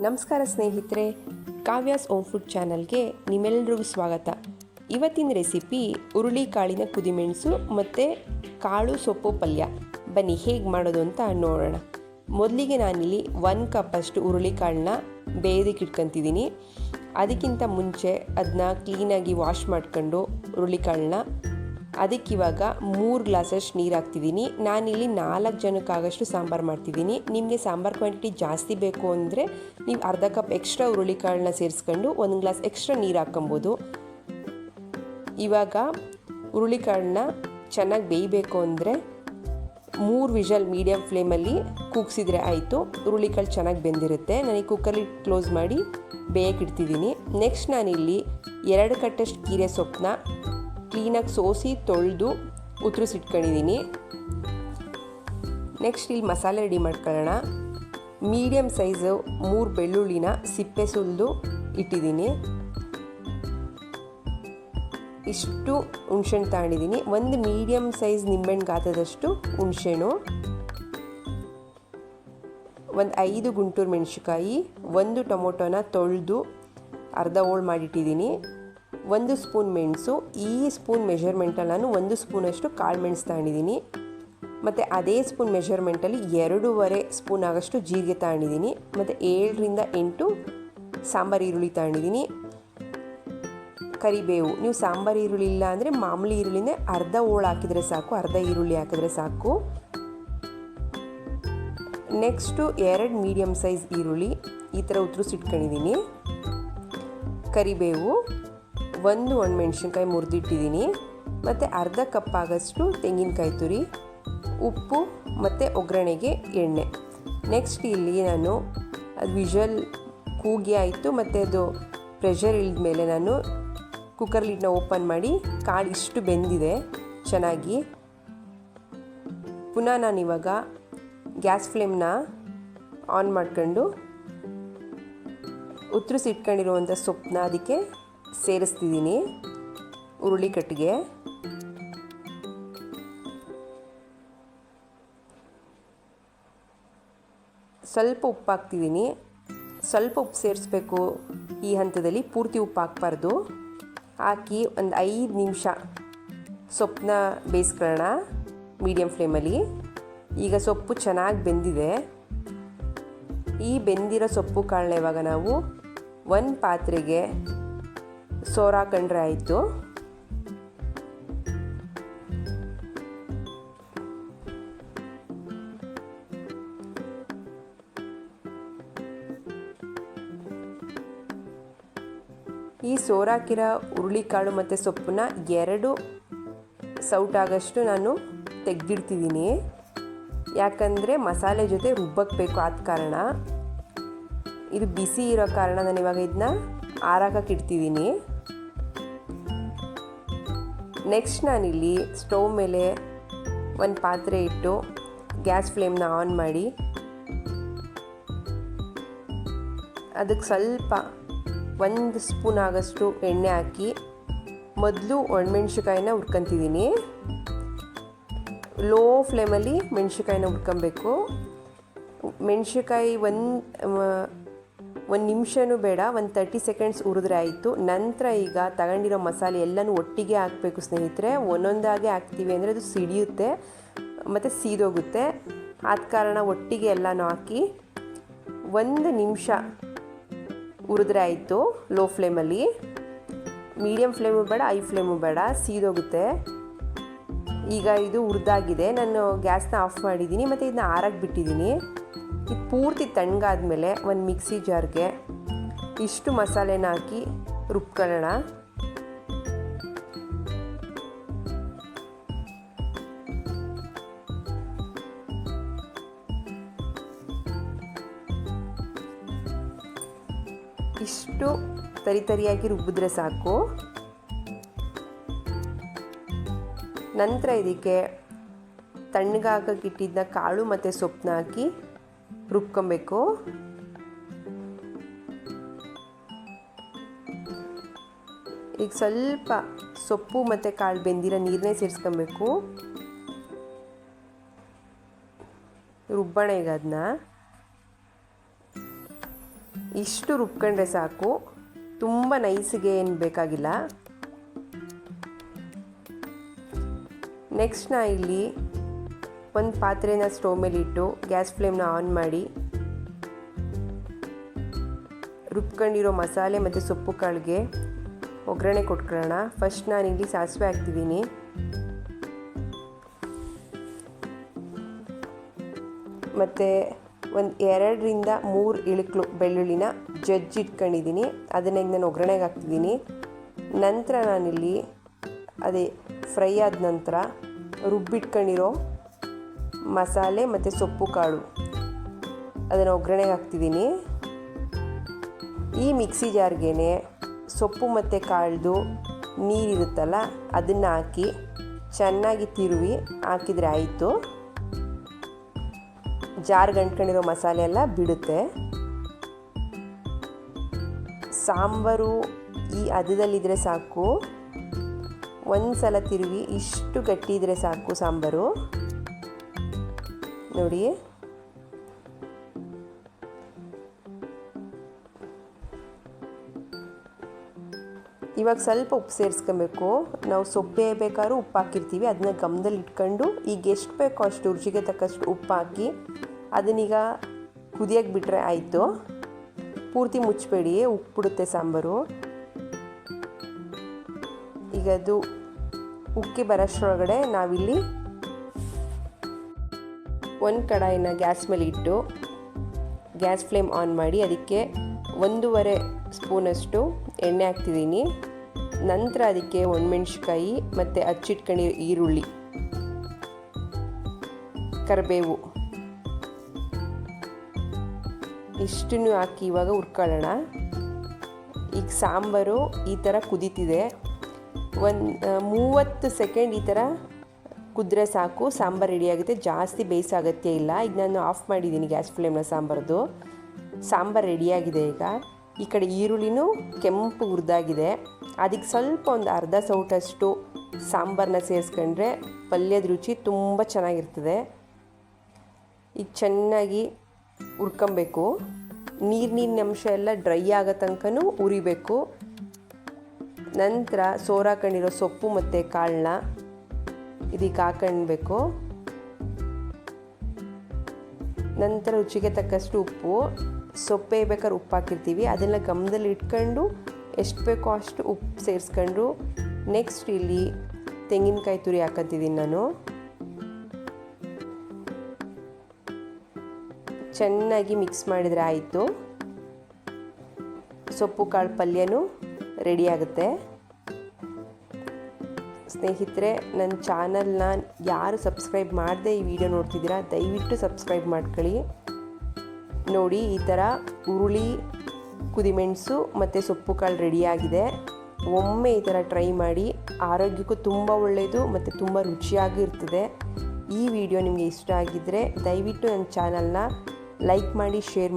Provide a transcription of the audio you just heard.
ನಮಸ್ಕಾರ ಸ್ನೇಹಿತರೆ, Kavya's ohm food ಚಾನಲ್ಗೆ ನಿಮ್ಮೆಲ್ಲರಿಗೂ ಸ್ವಾಗತ. ಇವತ್ತಿನ ರೆಸಿಪಿ ಹುರುಳಿಕಾಳಿನ ಕುದಿಮೆಣಸು ಮತ್ತು ಕಾಳು ಸೊಪ್ಪು ಪಲ್ಯ. ಬನ್ನಿ ಹೇಗೆ ಮಾಡೋದು ಅಂತ ನೋಡೋಣ. ಮೊದಲಿಗೆ ನಾನಿಲ್ಲಿ ಒನ್ ಕಪ್ಪಷ್ಟು ಹುರುಳಿಕಾಳನ್ನ ಬೇಯದಿಕ್ಕೆ ಇಟ್ಕೊತಿದ್ದೀನಿ ಅದಕ್ಕಿಂತ ಮುಂಚೆ ಅದನ್ನ ಕ್ಲೀನಾಗಿ ವಾಶ್ ಮಾಡ್ಕೊಂಡು ಹುರುಳಿಕಾಳನ್ನ ಅದಕ್ಕಿವಾಗ ಮೂರು ಗ್ಲಾಸಷ್ಟು ನೀರು ಹಾಕ್ತಿದ್ದೀನಿ ನಾನಿಲ್ಲಿ ನಾಲ್ಕು ಜನಕ್ಕಾಗಷ್ಟು ಸಾಂಬಾರು ಮಾಡ್ತಿದ್ದೀನಿ ನಿಮಗೆ ಸಾಂಬಾರು ಕ್ವಾಂಟಿಟಿ ಜಾಸ್ತಿ ಬೇಕು ಅಂದರೆ ನೀವು ಅರ್ಧ ಕಪ್ ಎಕ್ಸ್ಟ್ರಾ ಹುರುಳಿಕಾಳನ್ನ ಸೇರಿಸ್ಕೊಂಡು ಒಂದು ಗ್ಲಾಸ್ ಎಕ್ಸ್ಟ್ರಾ ನೀರು ಹಾಕ್ಕೊಬೋದು. ಇವಾಗ ಹುರುಳಿಕಾಳನ್ನ ಚೆನ್ನಾಗಿ ಬೇಯಬೇಕು ಅಂದರೆ ಮೂರು ವಿಷಲ್ ಮೀಡಿಯಮ್ ಫ್ಲೇಮಲ್ಲಿ ಕೂಗ್ಸಿದ್ರೆ ಆಯಿತು. ಹುರುಳಿಕಾಳು ಚೆನ್ನಾಗಿ ಬೆಂದಿರುತ್ತೆ. ನನಗೆ ಕುಕ್ಕರ್ಲಿ ಕ್ಲೋಸ್ ಮಾಡಿ ಬೇಯಕ್ಕೆ ಇಡ್ತಿದ್ದೀನಿ ನೆಕ್ಸ್ಟ್ ನಾನಿಲ್ಲಿ ಎರಡು ಕಟ್ಟಷ್ಟು ಕೀರೆ ಸೊಪ್ಪನ್ನ ಕ್ಲೀನಾಗಿ ಸೋಸಿ ತೊಳೆದು ಉತ್ತರಿಸಿಟ್ಕೊಂಡಿದ್ದೀನಿ. ನೆಕ್ಸ್ಟ್ ಇಲ್ಲಿ ಮಸಾಲೆ ರೆಡಿ ಮಾಡ್ಕೊಳ್ಳೋಣ. ಮೀಡಿಯಮ್ ಸೈಜು ಮೂರು ಬೆಳ್ಳುಳ್ಳಿನ ಸಿಪ್ಪೆ ಸುಲಿದು ಇಟ್ಟಿದ್ದೀನಿ. ಇಷ್ಟು ಹುಣ್ಸೆಣ್ಣು ತಗೊಂಡಿದ್ದೀನಿ. ಒಂದು ಮೀಡಿಯಮ್ ಸೈಜ್ ನಿಂಬೆಹಣ್ಣು ಗಾತ್ರದಷ್ಟು ಹುಣ್ಸೆಣ್ಣು ಒಂದು ಐದು ಗುಂಟೂರು ಮೆಣಸಿಕಾಯಿ ಒಂದು ಟೊಮೊಟೊನ ತೊಳೆದು ಅರ್ಧ ಹೋಳು ಮಾಡಿಟ್ಟಿದ್ದೀನಿ. ಒಂದು ಸ್ಪೂನ್ ಮೆಣಸು, ಈ ಸ್ಪೂನ್ ಮೆಷರ್ಮೆಂಟಲ್ಲಿ ನಾನು ಒಂದು ಸ್ಪೂನಷ್ಟು ಕಾಳು ಮೆಣಸು ತಗೊಂಡಿದ್ದೀನಿ. ಮತ್ತು ಅದೇ ಸ್ಪೂನ್ ಮೆಷರ್ಮೆಂಟಲ್ಲಿ ಎರಡೂವರೆ ಸ್ಪೂನ್ ಆಗೋಷ್ಟು ಜೀರಿಗೆ ತಗೊಂಡಿದ್ದೀನಿ. ಮತ್ತು ಏಳರಿಂದ ಎಂಟು ಸಾಂಬಾರು ಈರುಳ್ಳಿ ತಗೊಂಡಿದ್ದೀನಿ. ಕರಿಬೇವು, ನೀವು ಸಾಂಬಾರು ಈರುಳ್ಳಿ ಇಲ್ಲ ಅಂದರೆ ಮಾಮೂಲಿ ಈರುಳ್ಳಿನೇ ಅರ್ಧ ಹೋಳು ಹಾಕಿದರೆ ಸಾಕು, ಅರ್ಧ ಈರುಳ್ಳಿ ಹಾಕಿದ್ರೆ ಸಾಕು. ನೆಕ್ಸ್ಟು ಎರಡು ಮೀಡಿಯಮ್ ಸೈಜ್ ಈರುಳ್ಳಿ ಈ ಥರ ಉತ್ತರಿಸಿಟ್ಕೊಂಡಿದ್ದೀನಿ ಕರಿಬೇವು ಒಂದು ಒಣಮೆಣ್ಸಿನ್ಕಾಯಿ ಮುರಿದಿಟ್ಟಿದ್ದೀನಿ. ಮತ್ತು ಅರ್ಧ ಕಪ್ ಆಗಷ್ಟು ತೆಂಗಿನಕಾಯಿ ತುರಿ, ಉಪ್ಪು ಮತ್ತು ಒಗ್ಗರಣೆಗೆ ಎಣ್ಣೆ. ನೆಕ್ಸ್ಟ್ ಇಲ್ಲಿ ನಾನು ಅದು ವಿಜುವಲ್ ಕೂಗಿ ಆಯಿತು. ಮತ್ತು ಅದು ಪ್ರೆಷರ್ ಇಳಿದ ಮೇಲೆ ನಾನು ಕುಕ್ಕರ್ ಲಿಡ್ನ ಓಪನ್ ಮಾಡಿ ಕಾಳು ಇಷ್ಟು ಬೆಂದಿದೆ ಚೆನ್ನಾಗಿ. ಪುನಃ ನಾನಿವಾಗ ಗ್ಯಾಸ್ ಫ್ಲೇಮ್ನ ಆನ್ ಮಾಡ್ಕೊಂಡು ಉತ್ತರಿಸಿಟ್ಕೊಂಡಿರುವಂಥ ಸೊಪ್ಪನ್ನ ಅದಕ್ಕೆ ಸೇರಿಸ್ತಿದ್ದೀನಿ ಹುರುಳಿ ಕಟ್ಟಿಗೆ. ಸ್ವಲ್ಪ ಉಪ್ಪು ಹಾಕ್ತಿದ್ದೀನಿ. ಸ್ವಲ್ಪ ಉಪ್ಪು ಸೇರಿಸ್ಬೇಕು ಈ ಹಂತದಲ್ಲಿ, ಪೂರ್ತಿ ಉಪ್ಪು ಹಾಕ್ಬಾರ್ದು. ಹಾಕಿ ಒಂದು ಐದು ನಿಮಿಷ ಸೊಪ್ಪನ್ನ ಬೇಯಿಸ್ಕೊಳ್ಳೋಣ ಮೀಡಿಯಮ್ ಫ್ಲೇಮಲ್ಲಿ. ಈಗ ಸೊಪ್ಪು ಚೆನ್ನಾಗಿ ಬೆಂದಿದೆ. ಈ ಬೆಂದಿರೋ ಸೊಪ್ಪು ಕಾಳನ್ನ ಇವಾಗ ನಾವು ಒಂದು ಪಾತ್ರೆಗೆ ಸೋರ್ ಹಾಕೊಂಡ್ರೆ ಆಯಿತು. ಈ ಸೋರಾಕಿರೋ ಹುರುಳಿಕಾಳು ಮತ್ತು ಸೊಪ್ಪನ್ನ ಎರಡು ಸೌಟಾಗಷ್ಟು ನಾನು ತೆಗೆದಿಡ್ತಿದ್ದೀನಿ. ಯಾಕಂದರೆ ಮಸಾಲೆ ಜೊತೆ ರುಬ್ಬಕ್ಕೆ ಬೇಕು ಆದ ಕಾರಣ. ಇದು ಬಿಸಿ ಇರೋ ಕಾರಣ ನಾನು ಇವಾಗ ಇದನ್ನ ಆರಾಕಕ್ಕೆ ಇಡ್ತಿದ್ದೀನಿ. ನೆಕ್ಸ್ಟ್ ನಾನಿಲ್ಲಿ ಸ್ಟವ್ ಮೇಲೆ ಒಂದು ಪಾತ್ರೆ ಇಟ್ಟು ಗ್ಯಾಸ್ ಫ್ಲೇಮ್ನ ಆನ್ ಮಾಡಿ ಅದಕ್ಕೆ ಸ್ವಲ್ಪ ಒಂದು ಸ್ಪೂನ್ ಆಗೋಷ್ಟು ಎಣ್ಣೆ ಹಾಕಿ ಮೊದಲು ಒಣಮೆಣ್ಸಿಕಾಯಿನ ಹುರ್ಕೊತಿದ್ದೀನಿ. ಲೋ ಫ್ಲೇಮಲ್ಲಿ ಮೆಣ್ಸಿಕಾಯಿನ ಹುರ್ಕೊಬೇಕು. ಮೆಣ್ಸಿಕಾಯಿ ಒಂದು ಒಂದು ನಿಮಿಷನೂ ಬೇಡ, ಒಂದು ತರ್ಟಿ ಸೆಕೆಂಡ್ಸ್ ಉರಿದ್ರೆ ಆಯಿತು. ನಂತರ ಈಗ ತಗೊಂಡಿರೋ ಮಸಾಲೆ ಎಲ್ಲನೂ ಒಟ್ಟಿಗೆ ಹಾಕಬೇಕು ಸ್ನೇಹಿತರೆ. ಒಂದೊಂದಾಗೆ ಹಾಕ್ತೀವಿ ಅಂದರೆ ಅದು ಸಿಡಿಯುತ್ತೆ, ಮತ್ತು ಸೀದೋಗುತ್ತೆ. ಆದ ಕಾರಣ ಒಟ್ಟಿಗೆ ಎಲ್ಲನೂ ಹಾಕಿ ಒಂದು ನಿಮಿಷ ಉರಿದ್ರೆ ಆಯಿತು ಲೋ ಫ್ಲೇಮಲ್ಲಿ ಮೀಡಿಯಮ್ ಫ್ಲೇಮು ಬೇಡ ಐ ಫ್ಲೇಮು ಬೇಡ, ಸೀದೋಗುತ್ತೆ. ಈಗ ಇದು ಹುರಿದಾಗಿದೆ ನಾನು ಗ್ಯಾಸ್ನ ಆಫ್ ಮಾಡಿದ್ದೀನಿ, ಮತ್ತು ಇದನ್ನ ಆರಕ್ಕೆ ಬಿಟ್ಟಿದ್ದೀನಿ. ಇದು ಪೂರ್ತಿ ತಣ್ಣಗಾದ್ಮೇಲೆ ಒಂದು ಮಿಕ್ಸಿ ಜಾರ್ಗೆ ಇಷ್ಟು ಮಸಾಲೆನ ಹಾಕಿ ರುಬ್ಕೊಳ್ಳೋಣ. ಇಷ್ಟು ತರಿ ತರಿಯಾಗಿ ರುಬ್ಬಿದ್ರೆ ಸಾಕು. ನಂತರ ಇದಕ್ಕೆ ತಣ್ಣಗಾಗಕ್ಕಿಟ್ಟಿದ್ದ ಕಾಳು ಮತ್ತು ಸೊಪ್ಪನ್ನ ಹಾಕಿ ರುಬ್ಕೊಬೇಕು. ಈಗ ಸ್ವಲ್ಪ ಸೊಪ್ಪು ಮತ್ತು ಕಾಳು ಬೆಂದಿರೋ ನೀರನ್ನೇ ಸೇರಿಸ್ಕೊಬೇಕು. ರುಬ್ಬಣ ಈಗ ಅದನ್ನ ಇಷ್ಟು ರುಬ್ಕೊಂಡ್ರೆ ಸಾಕು. ತುಂಬ ನೈಸಿಗೆ ಏನು ಬೇಕಾಗಿಲ್ಲ. ನೆಕ್ಸ್ಟ್ ನಾ ಇಲ್ಲಿ ಒಂದು ಪಾತ್ರೆನ ಸ್ಟೋವ್ ಮೇಲೆ ಇಟ್ಟು ಗ್ಯಾಸ್ ಫ್ಲೇಮ್ನ ಆನ್ ಮಾಡಿ ರುಬ್ಕೊಂಡಿರೋ ಮಸಾಲೆ ಮತ್ತು ಸೊಪ್ಪು ಕಾಳಿಗೆ ಒಗ್ಗರಣೆ ಕೊಟ್ಕೊಳ್ಳೋಣ. ಫಸ್ಟ್ ನಾನಿಲ್ಲಿ ಸಾಸಿವೆ ಹಾಕ್ತಿದ್ದೀನಿ. ಮತ್ತು ಒಂದು ಎರಡರಿಂದ ಮೂರು ಇಳುಕ್ಲು ಬೆಳ್ಳುಳ್ಳಿನ ಜಜ್ಜಿ ಇಟ್ಕೊಂಡಿದ್ದೀನಿ. ಅದನ್ನ ಈಗ ನಾನು ಒಗ್ಗರಣೆಗೆ ಹಾಕ್ತಿದ್ದೀನಿ. ನಂತರ ನಾನಿಲ್ಲಿ ಅದೇ ಫ್ರೈ ಆದ ನಂತರ ರುಬ್ಬಿಟ್ಕೊಂಡಿರೋ ಮಸಾಲೆ ಮತ್ತು ಸೊಪ್ಪು ಕಾಳು. ಅದನ್ನು ಒಗ್ಗರಣೆಗೆ ಹಾಕ್ತಿದ್ದೀನಿ. ಈ ಮಿಕ್ಸಿ ಜಾರ್ಗೆ ಸೊಪ್ಪು ಮತ್ತು ಕಾಳ್ದು ನೀರಿರುತ್ತಲ್ಲ ಅದನ್ನು ಹಾಕಿ ಚೆನ್ನಾಗಿ ತಿರುವಿ, ಹಾಕಿದರೆ ಆಯಿತು. ಜಾರ್ ಗಂಟ್ಕೊಂಡಿರೋ ಮಸಾಲೆ ಎಲ್ಲ ಬಿಡುತ್ತೆ. ಸಾಂಬಾರು ಈ ಹದದಲ್ಲಿದ್ದರೆ ಸಾಕು. ಒಂದು ಸಲ ತಿರುವಿ, ಇಷ್ಟು ಗಟ್ಟಿ ಇದ್ದರೆ ಸಾಕು ಸಾಂಬಾರು. ನೋಡಿ. ಇವಾಗ ಸ್ವಲ್ಪ ಉಪ್ಪು ಸೇರಿಸ್ಕೊಬೇಕು. ನಾವು ಸೊಪ್ಪೆ ಬೇಕಾದ್ರೂ ಉಪ್ಪು ಹಾಕಿರ್ತೀವಿ. ಅದನ್ನ ಗಮದಲ್ಲಿ ಇಟ್ಕೊಂಡು ಈಗ ಎಷ್ಟು ಬೇಕೋ ಅಷ್ಟು ರುಚಿಗೆ ತಕ್ಕಷ್ಟು ಉಪ್ಪು ಹಾಕಿ ಅದನ್ನೀಗ ಕುದಿಯಕ್ಕೆ ಬಿಟ್ಟರೆ ಆಯಿತು. ಪೂರ್ತಿ ಮುಚ್ಚಬೇಡಿ ಉಪ್ಪು ಬಿಡುತ್ತೆ ಸಾಂಬಾರು. ಈಗ ಅದು ಉಕ್ಕಿ ಬರೋಷ್ಟರೊಳಗಡೆ ನಾವಿಲ್ಲಿ ಒಂದು ಕಡಾಯಿನ ಗ್ಯಾಸ್ ಮೇಲೆ ಇಟ್ಟು ಗ್ಯಾಸ್ ಫ್ಲೇಮ್ ಆನ್ ಮಾಡಿ ಅದಕ್ಕೆ ಒಂದೂವರೆ ಸ್ಪೂನಷ್ಟು ಎಣ್ಣೆ ಹಾಕ್ತಿದ್ದೀನಿ. ನಂತರ ಅದಕ್ಕೆ ಒಣಮೆಣ್ಸಿಕಾಯಿ ಮತ್ತು ಅಚ್ಚಿಟ್ಕಣಿ ಈರುಳ್ಳಿ, ಕರಿಬೇವು ಇಷ್ಟನ್ನು ಹಾಕಿ ಇವಾಗ ಹುರ್ಕೊಳ್ಳೋಣ. ಈಗ ಸಾಂಬಾರು ಈ ಥರ ಕುದೀತಿದೆ. ಒಂದು ಮೂವತ್ತು ಸೆಕೆಂಡ್ ಈ ಥರ ಕುದ್ರೆ ಸಾಕು, ಸಾಂಬಾರು ರೆಡಿಯಾಗುತ್ತೆ ಜಾಸ್ತಿ ಬೇಯಿಸೋ ಅಗತ್ಯ ಇಲ್ಲ. ಈಗ ನಾನು ಆಫ್ ಮಾಡಿದ್ದೀನಿ ಗ್ಯಾಸ್ ಫ್ಲೇಮ್ನ ಸಾಂಬಾರ್ದು. ಸಾಂಬಾರು ರೆಡಿಯಾಗಿದೆ ಈಗ. ಈ ಕಡೆ ಈರುಳ್ಳಿನೂ ಕೆಂಪು ಹುರಿದಾಗಿದೆ. ಅದಕ್ಕೆ ಸ್ವಲ್ಪ ಒಂದು ಅರ್ಧ ಸೌಟಷ್ಟು ಸಾಂಬಾರನ್ನ ಸೇರಿಸ್ಕೊಂಡ್ರೆ ಪಲ್ಯದ ರುಚಿ ತುಂಬ ಚೆನ್ನಾಗಿರ್ತದೆ. ಈಗ ಚೆನ್ನಾಗಿ ಹುರ್ಕೊಬೇಕು. ನೀರು ನೀರಿನ ಅಂಶ ಎಲ್ಲ ಡ್ರೈ ಆಗೋ ತನಕನೂ ಉರಿಬೇಕು ನಂತರ ಸೋರಾಕೊಂಡಿರೋ ಸೊಪ್ಪು ಮತ್ತು ಕಾಳನ್ನ ಇದಕ್ಕೆ ಹಾಕೊಳ್ಬೇಕು ನಂತರ ರುಚಿಗೆ ತಕ್ಕಷ್ಟು ಉಪ್ಪು. ಸೊಪ್ಪೆ ಬೇಕಾದ್ರೆ ಉಪ್ಪು ಹಾಕಿರ್ತೀವಿ. ಅದನ್ನು ಗಮನದಲ್ಲಿ ಇಟ್ಕೊಂಡು ಎಷ್ಟು ಬೇಕೋ ಅಷ್ಟು ಉಪ್ಪು ಸೇರಿಸ್ಕೊಂಡು ನೆಕ್ಸ್ಟ್ ಇಲ್ಲಿ ತೆಂಗಿನಕಾಯಿ ತುರಿ ಹಾಕಂತಿದ್ದೀನಿ ನಾನು. ಚೆನ್ನಾಗಿ ಮಿಕ್ಸ್ ಮಾಡಿದರೆ ಆಯಿತು. ಸೊಪ್ಪು ಕಾಳು ಪಲ್ಯನೂ ರೆಡಿ ಆಗುತ್ತೆ. ಸ್ನೇಹಿತರೆ, ನನ್ನ ಚಾನಲ್ನ ಯಾರು ಸಬ್ಸ್ಕ್ರೈಬ್ ಮಾಡದೆ ಈ ವಿಡಿಯೋ ನೋಡ್ತಿದ್ದೀರಾ, ದಯವಿಟ್ಟು ಸಬ್ಸ್ಕ್ರೈಬ್ ಮಾಡ್ಕೊಳ್ಳಿ. ನೋಡಿ, ಈ ಥರ ಹುರುಳಿ ಕುದಿಮೆಣಸು ಮತ್ತು ಸೊಪ್ಪು ಕಾಳು ರೆಡಿಯಾಗಿದೆ. ಒಮ್ಮೆ ಈ ಥರ ಟ್ರೈ ಮಾಡಿ, ಆರೋಗ್ಯಕ್ಕೂ ತುಂಬ ಒಳ್ಳೆಯದು ಮತ್ತು ತುಂಬ ರುಚಿಯಾಗಿರ್ತದೆ ಈ ವಿಡಿಯೋ ನಿಮಗೆ ಇಷ್ಟ ಆಗಿದ್ದರೆ ದಯವಿಟ್ಟು ನನ್ನ ಚಾನಲ್ನ ಲೈಕ್ ಮಾಡಿ, ಶೇರ್ ಮಾಡಿ.